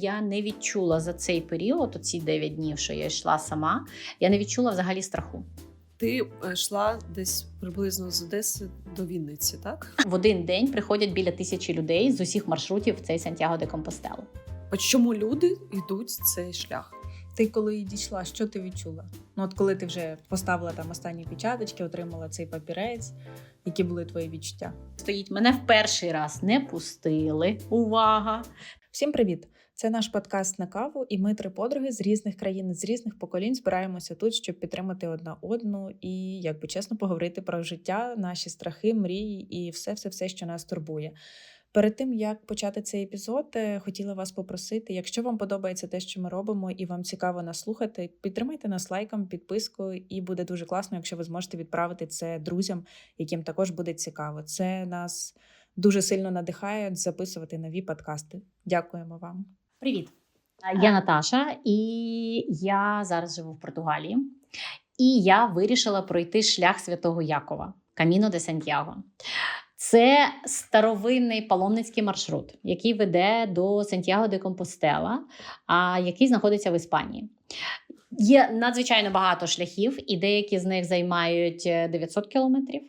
Я не відчула за цей період, оці 9 днів, що я йшла сама, я не відчула взагалі страху. Ти е, йшла десь приблизно з Одеси до Вінниці, так? В один день приходять біля тисячі людей з усіх маршрутів в цей Сантьяго де Компостело. От чому люди йдуть цей шлях? Ти коли дійшла, що ти відчула? Ну, от коли ти вже поставила там останні печаточки, отримала цей папірець, які були твої відчуття? Стоїть мене в перший раз не пустили. Увага! Всім привіт! Це наш подкаст на каву, і ми три подруги з різних країн, з різних поколінь збираємося тут, щоб підтримати одна одну і, якби чесно, поговорити про життя, наші страхи, мрії і все, все, все, що нас турбує. Перед тим як почати цей епізод, е, хотіла вас попросити, якщо вам подобається те, що ми робимо, і вам цікаво нас слухати, підтримайте нас лайком, підпискою, і буде дуже класно, якщо ви зможете відправити це друзям, яким також буде цікаво. Це нас дуже сильно надихає записувати нові подкасти. Дякуємо вам. Привіт! Я Наташа, і я зараз живу в Португалії. І я вирішила пройти шлях святого Якова Каміно де Сантьяго. Це старовинний паломницький маршрут, який веде до Сантьяго де Компостела, а який знаходиться в Іспанії. Є надзвичайно багато шляхів, і деякі з них займають е, 900 кілометрів.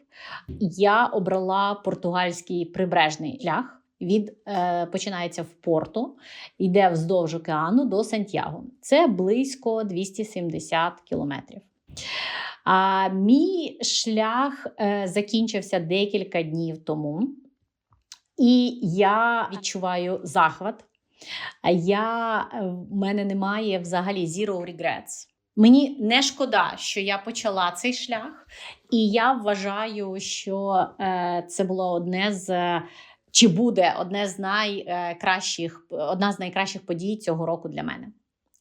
Я обрала португальський прибережний шлях. Від е, починається в порту, йде вздовж океану до Сантьяго. Це близько 270 кілометрів. А мій шлях е, закінчився декілька днів тому, і я відчуваю захват. Я, е, в мене немає взагалі zero regrets. Мені не шкода, що я почала цей шлях, і я вважаю, що е, це було одне з чи буде одне з найкращих, одна з найкращих подій цього року для мене.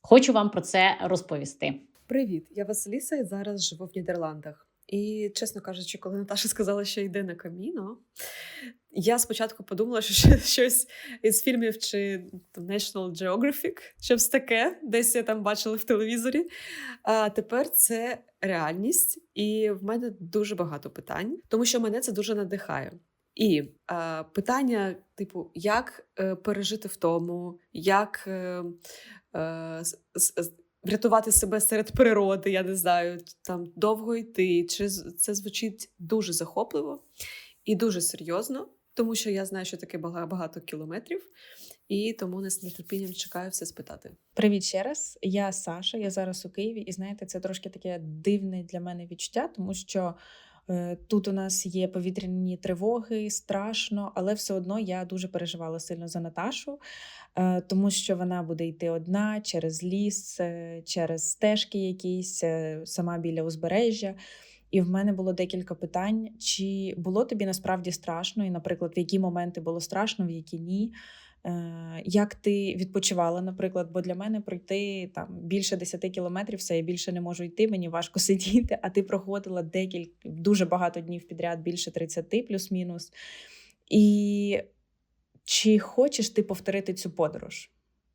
Хочу вам про це розповісти. Привіт, я Василіса і зараз живу в Нідерландах. І, чесно кажучи, коли Наташа сказала, що йде на каміно, я спочатку подумала, що щось із фільмів чи National Geographic, щось таке, десь я там бачила в телевізорі. А тепер це реальність, і в мене дуже багато питань, тому що мене це дуже надихає. І е, питання, типу, як е, пережити втому, як е, е, врятувати себе серед природи, я не знаю, там довго йти. Чи це звучить дуже захопливо і дуже серйозно, тому що я знаю, що таке багато кілометрів, і тому не з нетерпінням чекаю все спитати. Привіт ще раз. Я Саша. Я зараз у Києві, і знаєте, це трошки таке дивне для мене відчуття, тому що тут у нас є повітряні тривоги, страшно, але все одно я дуже переживала сильно за Наташу, е, тому що вона буде йти одна через ліс, е, через стежки якісь, е, сама біля узбережжя. І в мене було декілька питань: чи було тобі насправді страшно, і, наприклад, в які моменти було страшно, в які ні. Е, Як ти відпочивала, наприклад, бо для мене пройти там більше 10 кілометрів, все я більше не можу йти, мені важко сидіти, а ти проходила декілька дуже багато днів підряд, більше 30 плюс-мінус. І чи хочеш ти повторити цю подорож?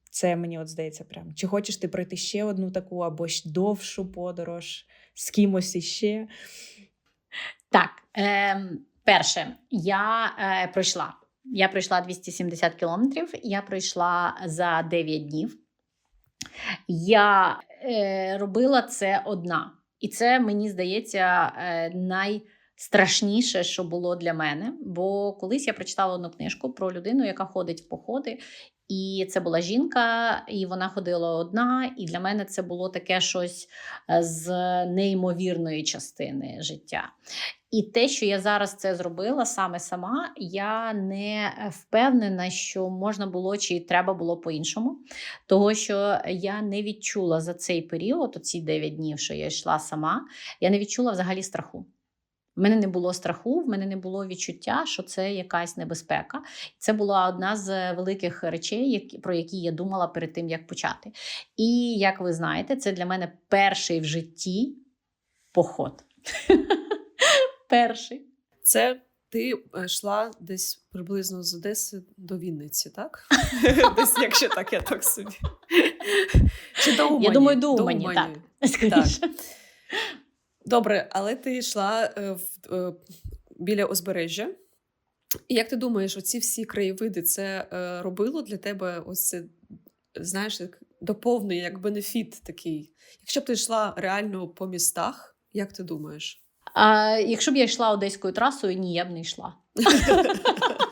Це мені от здається прям. Чи хочеш ти пройти ще одну таку або ж довшу подорож з кимось іще? Так, е, перше, я е, пройшла. Я пройшла 270 кілометрів, я пройшла за 9 днів. Я е, робила це одна. І це, мені здається, е, найстрашніше, що було для мене. Бо колись я прочитала одну книжку про людину, яка ходить в походи. І це була жінка, і вона ходила одна. І для мене це було таке щось е, з неймовірної частини життя. І те, що я зараз це зробила саме сама, я не впевнена, що можна було чи треба було по-іншому. Того, що я не відчула за цей період, оці 9 днів, що я йшла сама, я не відчула взагалі страху. В мене не було страху, в мене не було відчуття, що це якась небезпека. Це була одна з великих речей, про які я думала перед тим, як почати. І як ви знаєте, це для мене перший в житті поход. Перший. Це ти е, йшла десь приблизно з Одеси до Вінниці, так? Десь, якщо так, я так собі. Чи до Умані? Я думаю, до Умані, так. Добре, але ти йшла е, в, е, біля узбережжя. І як ти думаєш, оці всі краєвиди це е, робило для тебе ось це знаєш, як доповнення, як бенефіт такий. Якщо б ти йшла реально по містах, як ти думаєш? А, якщо б я йшла одеською трасою, ні, я б не йшла.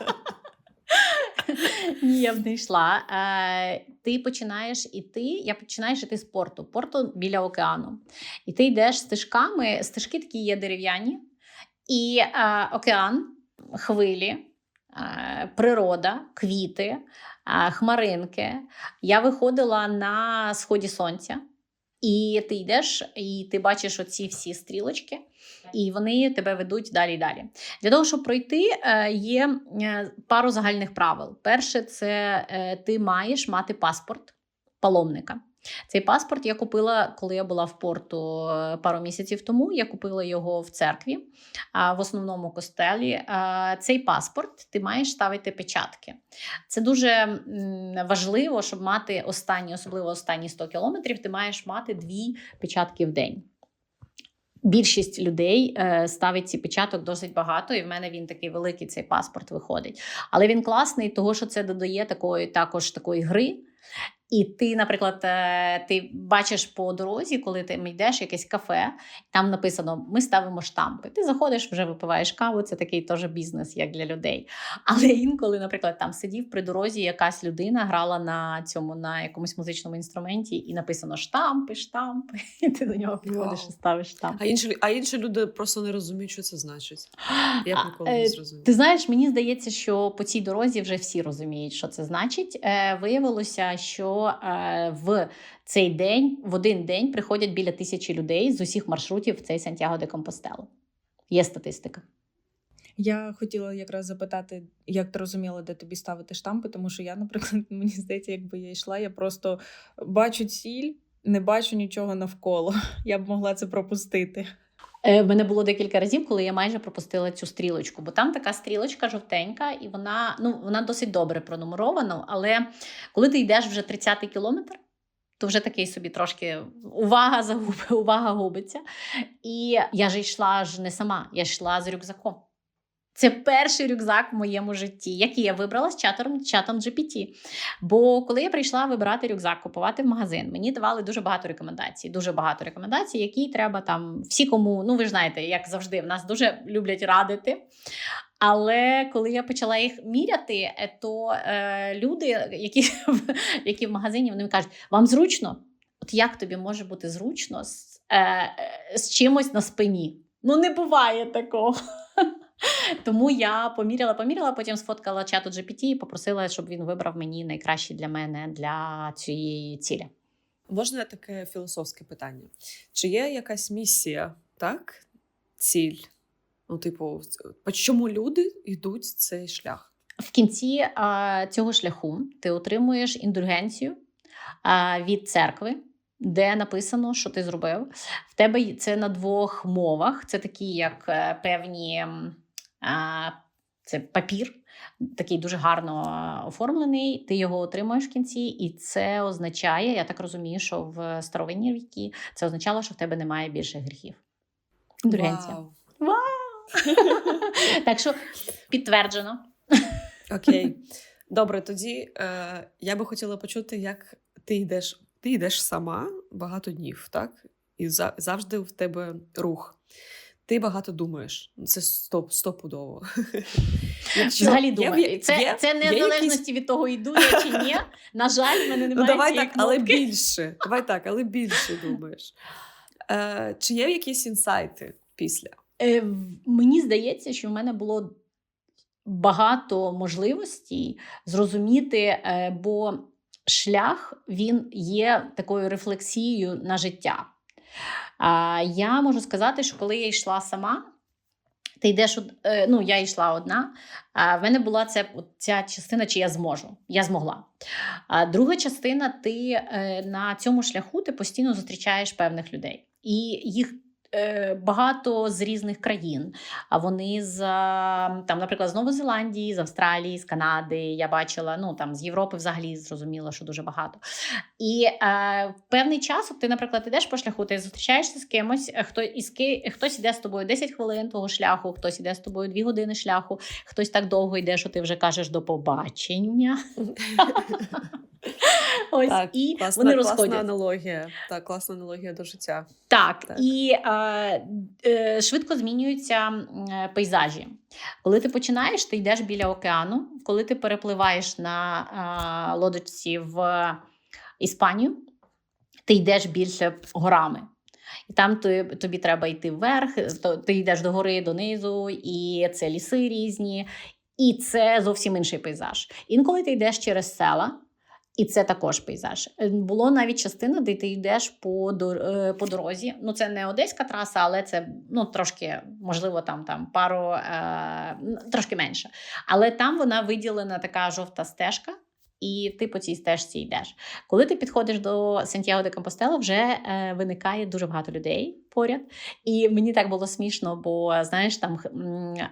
Ні, я б не йшла. Е, ти починаєш іти, я починаєш іти з порту. Порту біля океану. І ти йдеш стежками, стежки такі є дерев'яні, і е, океан, хвилі, е, природа, квіти, е, хмаринки. Я виходила на сході сонця. І ти йдеш, і ти бачиш оці всі стрілочки, і вони тебе ведуть далі і далі. Для того, щоб пройти, е, є е, пару загальних правил. Перше, це е, ти маєш мати паспорт паломника. Цей паспорт я купила, коли я була в порту е, пару місяців тому. Я купила його в церкві, в основному костелі. Цей паспорт ти маєш ставити печатки. Це дуже важливо, щоб мати останні, особливо останні 100 кілометрів, ти маєш мати дві печатки в день. Більшість людей е, ставить ці печаток досить багато, і в мене він такий великий цей паспорт виходить. Але він класний, того що це додає такої також такої гри. І ти, наприклад, е, ти бачиш по дорозі, коли ти йдеш якесь кафе, там написано: ми ставимо штампи. Ти заходиш, вже випиваєш каву, це такий теж бізнес, як для людей. Але інколи, наприклад, там сидів при дорозі якась людина, грала на цьому на якомусь музичному інструменті, і написано штампи, штампи. І ти до нього підходиш і ставиш штамп. А інші, а інші люди просто не розуміють, що це значить. Я ніколи е, не зрозуміла. Ти знаєш, мені здається, що по цій дорозі вже всі розуміють, що це значить. Е, що е, в цей день, в один день, приходять біля тисячі людей з усіх маршрутів в цей Сантьяго де Компостело. Є статистика. Я хотіла якраз запитати, як ти розуміла, де тобі ставити штампи, тому що я, наприклад, мені здається, якби я йшла, я просто бачу ціль, не бачу нічого навколо. Я б могла це пропустити. Е, В мене було декілька разів, коли я майже пропустила цю стрілочку, бо там така стрілочка жовтенька, і вона ну вона досить добре пронумерована. Але коли ти йдеш вже 30-й кілометр, то вже такий собі трошки увага загуби, увага губиться. І я ж йшла ж не сама, я йшла з рюкзаком. Це перший рюкзак в моєму житті, який я вибрала з чатом, чатом GPT. Бо коли я прийшла вибирати рюкзак, купувати в магазин, мені давали дуже багато рекомендацій. Дуже багато рекомендацій, які треба там всі, кому, ну ви ж знаєте, як завжди, в нас дуже люблять радити. Але коли я почала їх міряти, е, то е, люди, які, які в магазині, вони кажуть, вам зручно? От як тобі може бути зручно з, е, е, з чимось на спині? Ну, не буває такого. Тому я поміряла, поміряла, потім сфоткала чату GPT і попросила, щоб він вибрав мені найкращий для мене для цієї цілі. Можна таке філософське питання? Чи є якась місія, так? Ціль? Ну, типу, чому люди йдуть цей шлях? В кінці а, цього шляху ти отримуєш індульгенцію а, від церкви, де написано, що ти зробив. В тебе це на двох мовах. Це такі, як е, певні це папір, такий дуже гарно оформлений. Ти його отримуєш в кінці, і це означає, я так розумію, що в старовинні віки це означало, що в тебе немає більше гріхів. Індульгенція. Вау. Так що підтверджено. Окей. Добре, тоді е, я би хотіла почути, як ти йдеш. Ти йдеш сама багато днів, так? І за, завжди в тебе рух. Ти багато думаєш. Це стоп, стопудово. Взагалі є- думаю, це, це не в якісь- залежності від того, йду я чи ні. На жаль, в мене немає Ну, давай так, але більше. Давай так, але більше думаєш. Е, чи є якісь інсайти після? Е, мені здається, що в мене було багато можливостей зрозуміти, е, бо шлях він є такою рефлексією на життя. А, я можу сказати, що коли я йшла сама, ти йдеш, е, ну я йшла одна. А в мене була ця, ця частина, чи я зможу. Я змогла. А друга частина, ти е, на цьому шляху ти постійно зустрічаєш певних людей. І їх багато з різних країн. А вони з там, наприклад, з Нової Зеландії, з Австралії, з Канади. Я бачила, ну там з Європи взагалі зрозуміло, що дуже багато. І е, певний час, ти, наприклад, ідеш по шляху, ти зустрічаєшся з кимось, е, хто із ки, хтось іде з тобою 10 хвилин того шляху, хтось іде з тобою 2 години шляху, хтось так довго йде, що ти вже кажеш до побачення. Ось Так, і класна, вони класна аналогія. Так, класна аналогія до життя. Так, Так. і е, е, швидко змінюються е, пейзажі. Коли ти починаєш, ти йдеш біля океану. Коли ти перепливаєш на е, лодочці в Іспанію, ти йдеш більше горами. І там ти, тобі треба йти вверх, то ти йдеш до гори, донизу, і це ліси різні, і це зовсім інший пейзаж. Інколи ти йдеш через села, і це також пейзаж. Е, Було навіть частина, де ти йдеш по, е, по дорозі. Ну, це не одеська траса, але це ну, трошки, можливо, там, там пару е, трошки менше. Але там вона виділена така жовта стежка. І ти по цій стежці йдеш. Коли ти підходиш до Сантьяго де Компостела, вже е, виникає дуже багато людей поряд. І мені так було смішно, бо знаєш, там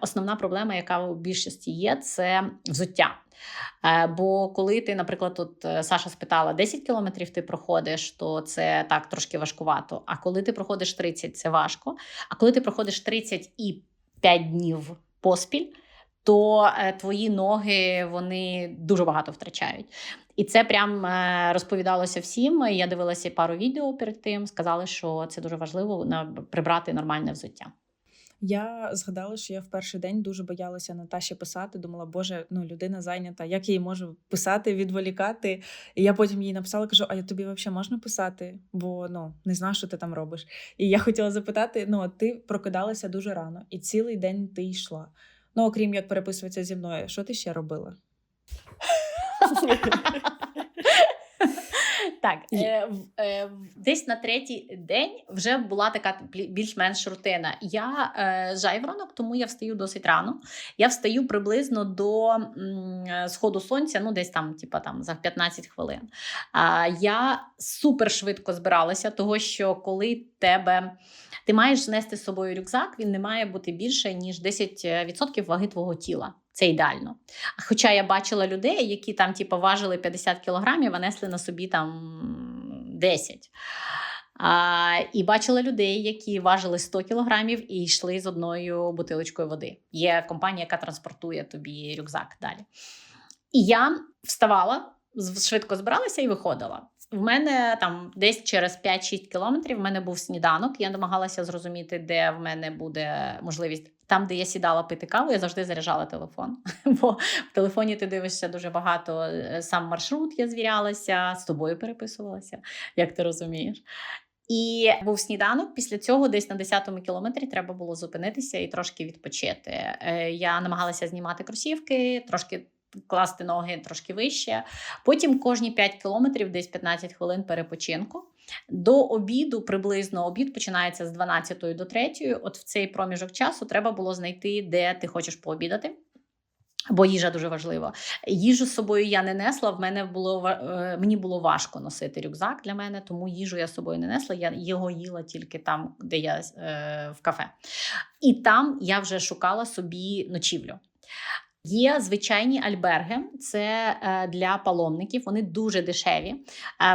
основна проблема, яка у більшості є, це взуття. Е, Бо коли ти, наприклад, тут е, Саша спитала 10 кілометрів ти проходиш, то це так трошки важкувато. А коли ти проходиш 30, це важко. А коли ти проходиш 30 і 5 днів поспіль, то е, твої ноги вони дуже багато втрачають. І це прям е, розповідалося всім. Я дивилася пару відео перед тим. Сказали, що це дуже важливо на прибрати нормальне взуття. Я згадала, що я в перший день дуже боялася Наташі писати. Думала, боже, ну людина зайнята, як я їй можу писати, відволікати. І я потім їй написала, кажу: а я тобі взагалі можна писати? Бо ну не знаю, що ти там робиш. І я хотіла запитати: ну, ти прокидалася дуже рано, і цілий день ти йшла. Ну, окрім як переписуватися зі мною, що ти ще робила? Так, е, е, десь на третій день вже була така більш-менш рутина. Я е, жайворонок, тому я встаю досить рано. Я встаю приблизно до м, е, сходу сонця, ну десь там, типа там за 15 хвилин. А, я супер швидко збиралася, того що коли тебе. Ти маєш знести з собою рюкзак, він не має бути більше, ніж 10% ваги твого тіла. Це ідеально. Хоча я бачила людей, які там типу, важили 50 кілограмів, а несли на собі там 10. А, і бачила людей, які важили 100 кілограмів і йшли з одною бутилочкою води. Є компанія, яка транспортує тобі рюкзак далі. І я вставала, швидко збиралася і виходила. В мене там десь через 5-6 кілометрів в мене був сніданок. Я намагалася зрозуміти, де в мене буде можливість. Там, де я сідала пити каву, я завжди заряджала телефон. Бо в телефоні ти дивишся дуже багато. е, Сам маршрут я звірялася, з тобою переписувалася, як ти розумієш. І був сніданок. Після цього, десь на 10-му кілометрі, треба було зупинитися і трошки відпочити. Е, Я намагалася знімати кросівки, трошки класти ноги трошки вище. Потім кожні 5 кілометрів, десь 15 хвилин перепочинку. До обіду приблизно обід починається з 12 до 3. От в цей проміжок часу треба було знайти, де ти хочеш пообідати. Бо їжа дуже важлива. Їжу з собою я не несла. В мене було е, мені було важко носити рюкзак для мене, тому їжу я з собою не несла. Я його їла тільки там, де я е, в кафе. І там я вже шукала собі ночівлю. Є звичайні альберги, це е, для паломників. Вони дуже дешеві.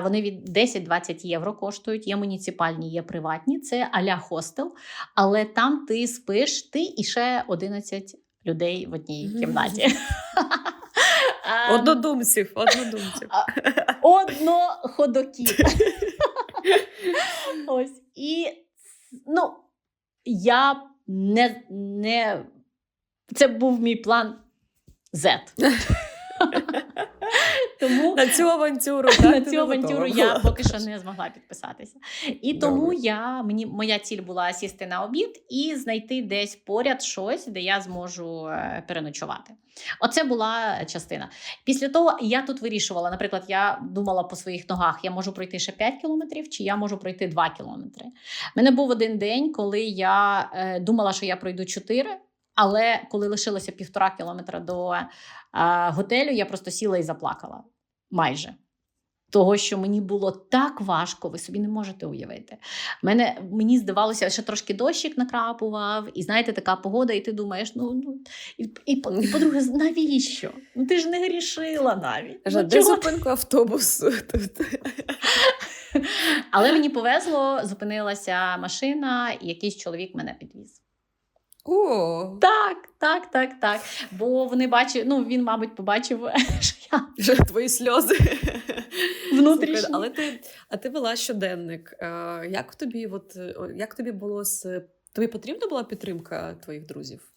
Вони від 10-20 євро коштують. Є муніципальні, є приватні. Це аля хостел, але там ти спиш, ти і ще 11 людей в одній кімнаті. Ем, Однодумців, однодумців. Одноходоків. Ось. І ну, я не, не. Це був мій план Z. Тому На цю авантюру, так, на цю авантюру я поки що не змогла підписатися. І тому Добре. я мені моя ціль була сісти на обід і знайти десь поряд щось, де я зможу е, переночувати. Оце була частина. Після того я тут вирішувала. Наприклад, я думала по своїх ногах: я можу пройти ще 5 кілометрів, чи я можу пройти 2 кілометри. У мене був один день, коли я е, думала, що я пройду 4, але коли лишилося півтора кілометра до е, готелю, я просто сіла і заплакала. Майже. Того, що мені було так важко, ви собі не можете уявити. Мене, мені здавалося, що трошки дощик накрапував, і знаєте, така погода, і ти думаєш, ну, ну і, і, і по-друге, навіщо? Ну ти ж не грішила навіть. Ну, де зупинку автобусу? Тут. Але мені повезло, зупинилася машина, і якийсь чоловік мене підвіз. О, Так, так, так, так. Бо вони бачать, ну він, мабуть, побачив, що я твої сльози. Внутрішні. Слухай, але ти, а ти вела щоденник. Е, Як тобі, от, як тобі було з. Тобі потрібна була підтримка твоїх друзів?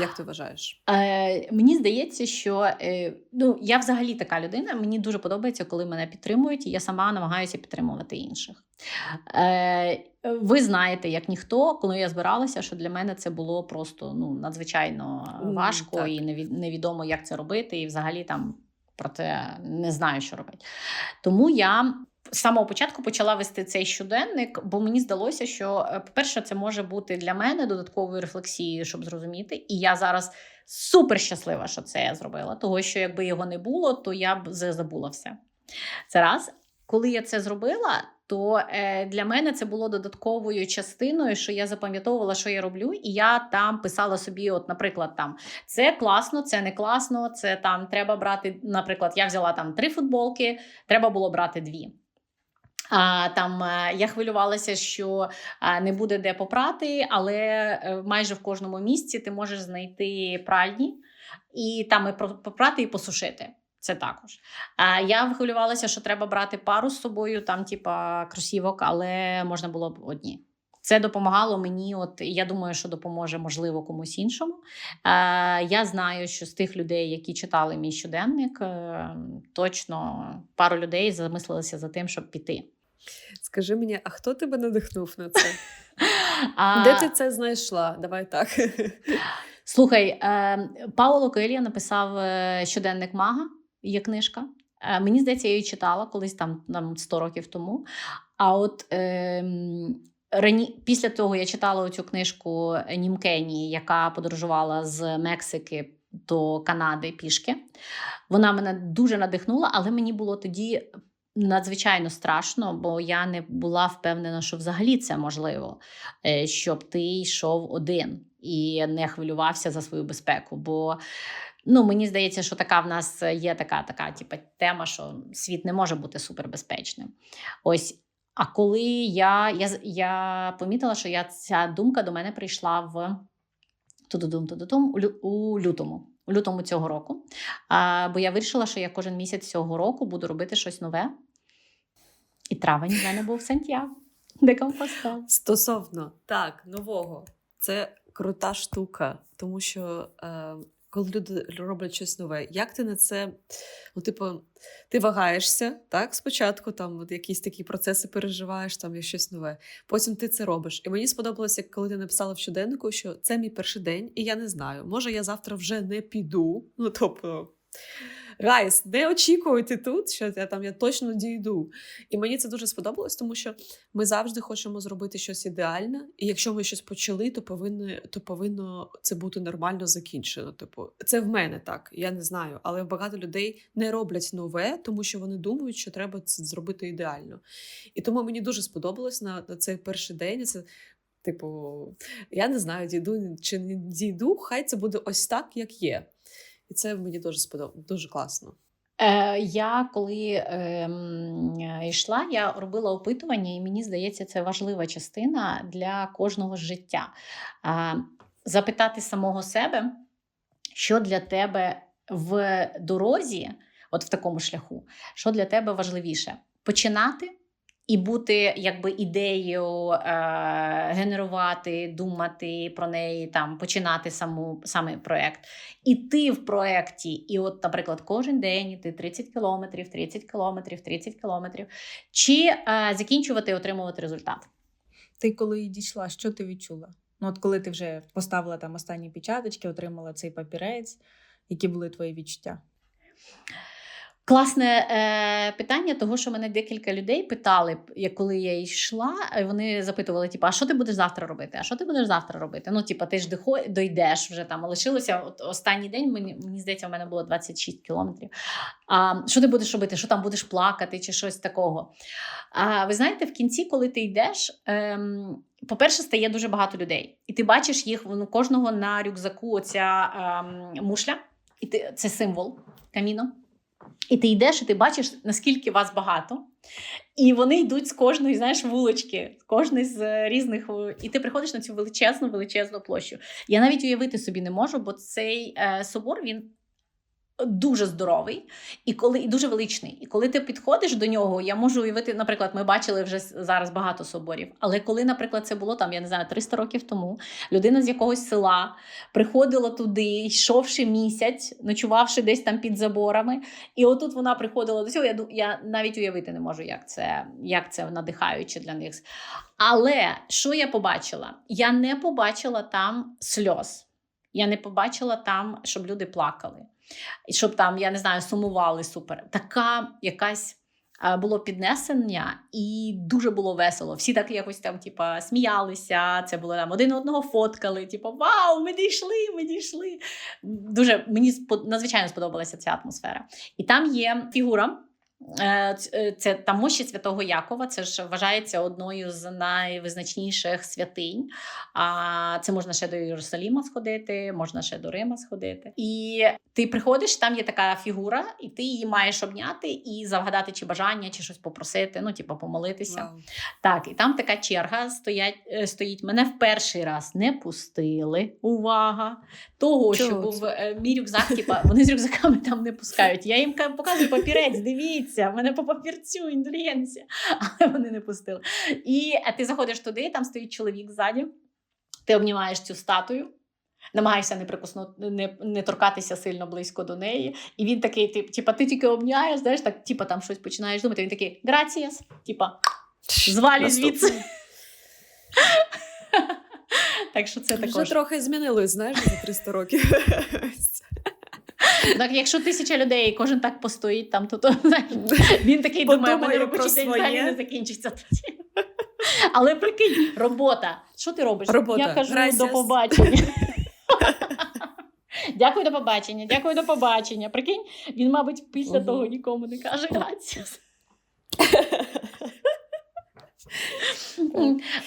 Як ти вважаєш? Е, мені здається, що е, ну, я взагалі така людина. Мені дуже подобається, коли мене підтримують, і я сама намагаюся підтримувати інших. Е, ви знаєте, як ніхто, коли я збиралася, що для мене це було просто ну, надзвичайно важко так. і невідомо, як це робити, і взагалі там про те не знаю, що робити. Тому я. З самого початку почала вести цей щоденник, бо мені здалося, що, е, по-перше, це може бути для мене додатковою рефлексією, щоб зрозуміти. І я зараз супер щаслива, що це я зробила. Того, що якби його не було, то я б забула все. Це раз. Коли я це зробила, то е, для мене це було додатковою частиною, що я запам'ятовувала, що я роблю, і я там писала собі, от, наприклад, там це класно, це не класно, це там треба брати. Наприклад, я взяла там три футболки, треба було брати дві. А, там е, я хвилювалася, що не буде де попрати, але е, майже в кожному місці ти можеш знайти пральні і там і попрати і посушити. Це також. А я хвилювалася, що треба брати пару з собою, там, типа, кросівок, але можна було б одні. Це допомагало мені. От я думаю, що допоможе можливо комусь іншому. Е, я знаю, що з тих людей, які читали мій щоденник, е, точно пару людей замислилися за тим, щоб піти. Скажи мені, а хто тебе надихнув на це? А, Де ти це знайшла? Давай так. Слухай, е, Пауло Коельо написав е, щоденник Мага, є книжка. Е, мені здається, я її читала колись там, там 100 років тому. А от е, рані, після того я читала цю книжку Німкені, яка подорожувала з Мексики до Канади пішки. Вона мене дуже надихнула, але мені було тоді надзвичайно страшно, бо я не була впевнена, що взагалі це можливо, е, щоб ти йшов один і не хвилювався за свою безпеку. Бо ну, мені здається, що така в нас є така, така типу, тема, що світ не може бути супербезпечним. Ось. А коли я, я, я помітила, що я, ця думка до мене прийшла в тудудум, тудудум, у лютому. У лютому цього року. А, бо я вирішила, що я кожен місяць цього року буду робити щось нове. І травень в мене був Сантьяго, де Компостел. Стосовно так, нового, це крута штука, тому що е, коли люди роблять щось нове, як ти на це? Ну, типу, ти вагаєшся, так, спочатку там от якісь такі процеси переживаєш, там є щось нове. Потім ти це робиш. І мені сподобалося, коли ти написала в щоденнику, що це мій перший день, і я не знаю, може я завтра вже не піду. Ну, тобто. Гайс, не очікуйте тут, що я там я точно дійду. І мені це дуже сподобалось, тому що ми завжди хочемо зробити щось ідеальне, і якщо ми щось почали, то повинно, то повинно це бути нормально закінчено. Типу, це в мене так, я не знаю. Але багато людей не роблять нове, тому що вони думають, що треба це зробити ідеально. І тому мені дуже сподобалось на, на цей перший день. Це, типу, я не знаю, дійду чи не дійду, хай це буде ось так, як є. І це мені дуже сподобалось, дуже класно. Е, я коли е, йшла, я робила опитування, і мені здається, це важлива частина для кожного життя. Е, запитати самого себе, що для тебе в дорозі, от в такому шляху, що для тебе важливіше: починати. І бути якби ідеєю е, генерувати, думати про неї, там починати саму саме проект, іти в проєкті, і, от, наприклад, кожен день іти 30 кілометрів, 30 кілометрів, 30 кілометрів, чи е, закінчувати і отримувати результат. Ти коли дійшла, що ти відчула? Ну, от коли ти вже поставила там останні печаточки, отримала цей папірець, які були твої відчуття? Класне е, питання, того, що мене декілька людей питали, коли я йшла, е, вони запитували: типу, а що ти будеш завтра робити? А що ти будеш завтра робити? Ну, типу, ти ж дойдеш вже там. Лишилося от останній день. Мені мені здається, у мене було 26 кілометрів. А що ти будеш робити? Що там будеш плакати чи щось такого? А ви знаєте, в кінці, коли ти йдеш, ем, по-перше, стає дуже багато людей, і ти бачиш їх ну, кожного на рюкзаку. Оця ем, мушля, і ти це символ каміно. І ти йдеш, і ти бачиш, наскільки вас багато. І вони йдуть з кожної, знаєш, вулички, з кожної з різних. І ти приходиш на цю величезну, величезну площу. Я навіть уявити собі не можу, бо цей е, собор він дуже здоровий і коли і дуже величний. І коли ти підходиш до нього, я можу уявити, наприклад, ми бачили вже зараз багато соборів. Але коли, наприклад, це було там, я не знаю, 300 років тому, людина з якогось села приходила туди, йшовши місяць, ночувавши десь там під заборами. І отут вона приходила до цього. Я, я навіть уявити не можу, як це, як це надихаюче для них. Але що я побачила? Я не побачила там сльоз. Я не побачила там, щоб люди плакали, і щоб там, я не знаю, сумували супер. Така якась. е, Було піднесення і дуже було весело. Всі так якось там, типа, сміялися. Це було там один одного фоткали. Типу, вау, ми дійшли, ми дійшли. Дуже мені надзвичайно сподобалася ця атмосфера. І там є фігура. Е, е, Це там мощі святого Якова. Це ж вважається одною з найвизначніших святинь. А це можна ще до Єрусаліма сходити, можна ще до Рима сходити. І ти приходиш, там є така фігура, і ти її маєш обняти і загадати чи бажання, чи щось попросити, ну, типу, помолитися. Вау. Так, і там така черга стоять, е, стоїть. Мене в перший раз не пустили. Увага! Того, що був мій рюкзак, типа, вони з рюкзаками там не пускають. Я їм показую папірець, дивіться, в мене по папірцю індульгенція. Але вони не пустили. І е, ти заходиш туди, там стоїть чоловік ззаді, ти обнімаєш цю статую. Намагаєшся не прикоснути, не, не торкатися сильно близько до неї. І він такий, тип, типа, ти тільки обняєш, знаєш, так, типа там щось починаєш думати. Він такий граціяс, типа, звалі звідси. Так що це Вже також. трохи змінилось, знаєш, за 300 років. Так, якщо тисяча людей, кожен так постоїть там, то, то він такий думає, у мене робочий день взагалі не закінчиться тоді. Але прикинь, робота. Що ти робиш? Робота. Я кажу Gracias. до побачення. Дякую до побачення, дякую до побачення. Прикинь, він, мабуть, після того нікому не каже грація.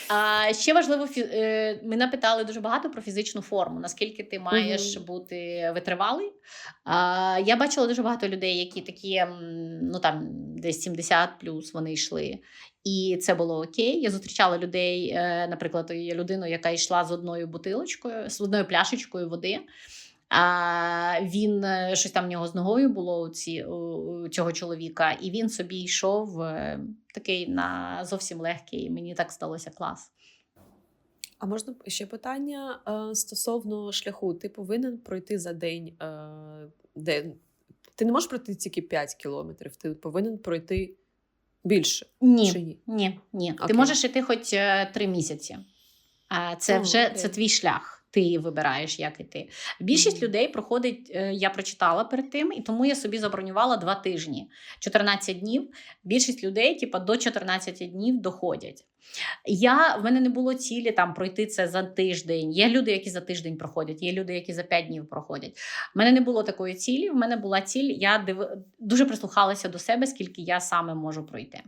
А ще важливо, е, мене питали дуже багато про фізичну форму. Наскільки ти маєш бути витривалий? А, я бачила дуже багато людей, які такі, ну там десь 70 плюс вони йшли. І це було окей. Я зустрічала людей, е, наприклад, людину, яка йшла з одною бутилочкою, з одною пляшечкою води. А він е, щось там в нього з ногою було у, ці, у, цього чоловіка, і він собі йшов е, такий на зовсім легкий. Мені так сталося клас. А можна ще питання е, стосовно шляху. Ти повинен пройти за день. Де... Ти не можеш пройти тільки 5 кілометрів, ти повинен пройти більше. Ні, Чи ні? ні, ні. Ти можеш іти хоч е, три місяці. А це вже окей. це твій шлях. Ти вибираєш, як іти. Більшість людей проходить, е, я прочитала перед тим, і тому я собі забронювала два тижні, 14 днів. Більшість людей, типа, до 14 днів доходять. Я, в мене не було цілі там пройти це за тиждень. Є люди, які за тиждень проходять, є люди, які за 5 днів проходять. У мене не було такої цілі. В мене була ціль. Я див... дуже прислухалася до себе, скільки я саме можу пройти.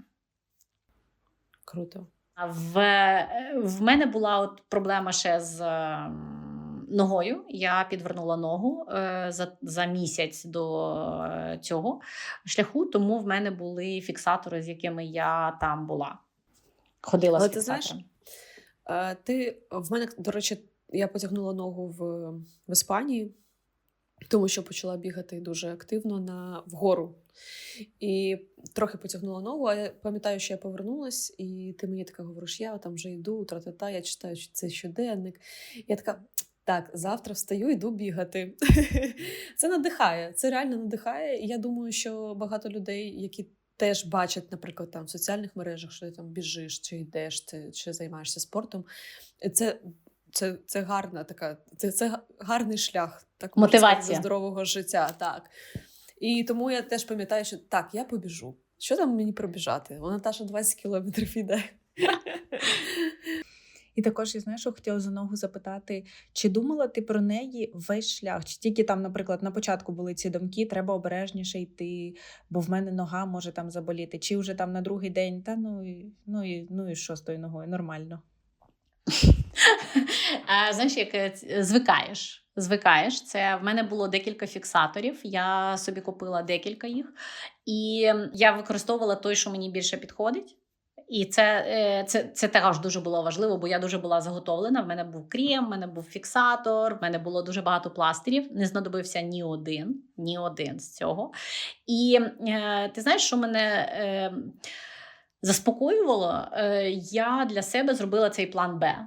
Круто. В, е, в мене була от проблема ще з ем, ногою. Я підвернула ногу е, за, за місяць до е, цього шляху, тому в мене були фіксатори, з якими я там була. Ходила Але з ти знаєш. Е, ти в мене, до речі, я потягнула ногу в, в Іспанії, тому що почала бігати дуже активно на вгору. І трохи потягнула ногу, а я пам'ятаю, що я повернулась, і ти мені така говориш: я там вже йду, тра-та-та, я читаю цей щоденник. Я така. Так, завтра встаю, йду бігати. Це надихає, це реально надихає. І я думаю, що багато людей, які теж бачать, наприклад, там в соціальних мережах, що ти там біжиш, чи йдеш, чи, чи займаєшся спортом. Це, це, це гарна така, це, це гарний шлях, так можна сказати, здорового життя. Так. І тому я теж пам'ятаю, що так, я побіжу. Що там мені пробіжати? Вона Наташа 20 кілометрів іде. І також я знаю, що хотіла за ногу запитати, чи думала ти про неї весь шлях? Чи тільки там, наприклад, на початку були ці думки, треба обережніше йти, бо в мене нога може там заболіти, чи вже там на другий день, та ну і ну і ну і що з тою ногою? Нормально. Знаєш, як е, звикаєш. Звикаєш. Це в мене було декілька фіксаторів. Я собі купила декілька їх, і я використовувала той, що мені більше підходить. І це, е, це, це також дуже було важливо, бо я дуже була заготовлена. В мене був крем, в мене був фіксатор, в мене було дуже багато пластирів. Не знадобився ні один, ні один з цього. І е, ти знаєш, що мене е, заспокоювало? Е, я для себе зробила цей план Б.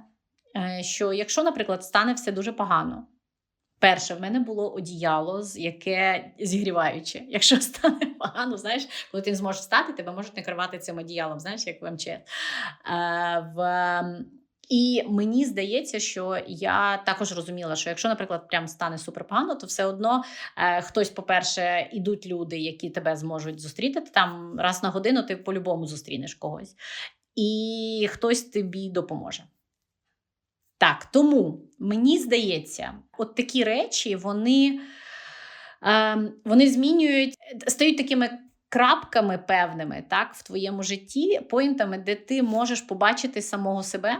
Е, що якщо, наприклад, стане все дуже погано. Перше, в мене було одіяло, яке зігріваюче. Якщо стане погано, знаєш, коли ти не зможеш встати, тебе можуть накривати цим одіялом, знаєш, як в МЧС. Е, в... І мені здається, що я також розуміла, що якщо, наприклад, прям стане супер погано, то все одно е, хтось, по-перше, ідуть люди, які тебе зможуть зустріти. Там раз на годину ти по-любому зустрінеш когось, і хтось тобі допоможе. Так, тому мені здається, от такі речі вони, е, вони змінюють, стають такими крапками певними так, в твоєму житті, поінтами, де ти можеш побачити самого себе.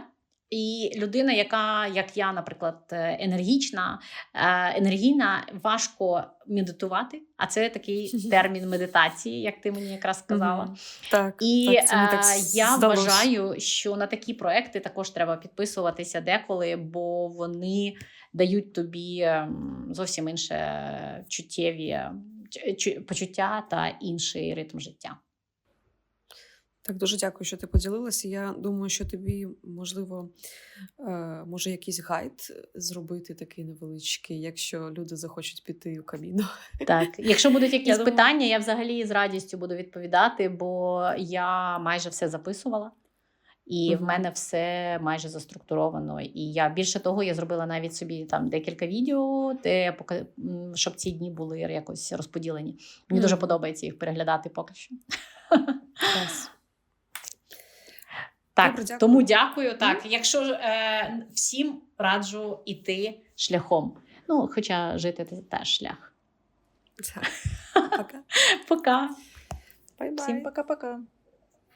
І людина, яка, як я, наприклад, е, енергічна, е, енергійна, важко медитувати. А це такий термін медитації, як ти мені якраз сказала. Так, І так, так е, я здалось. вважаю, що на такі проекти також треба підписуватися деколи, бо вони дають тобі ем, зовсім інше чуттєві чу- чу- почуття та інший ритм життя. Так, дуже дякую, що ти поділилася. Я думаю, що тобі, можливо, е, може якийсь гайд зробити такий невеличкий, якщо люди захочуть піти у каміно. Так, якщо будуть якісь Я думаю- питання, я взагалі з радістю буду відповідати, бо я майже все записувала. І в мене все майже заструктуровано. І я більше того, я зробила навіть собі там декілька відео, де щоб ці дні були якось розподілені. Мені дуже подобається їх переглядати поки що. Клас. Так, Добре, дякую. тому дякую. Так, якщо е, всім раджу іти шляхом. Ну, хоча жити це теж шлях. Так. Пока. Пока. Всім пока-пока.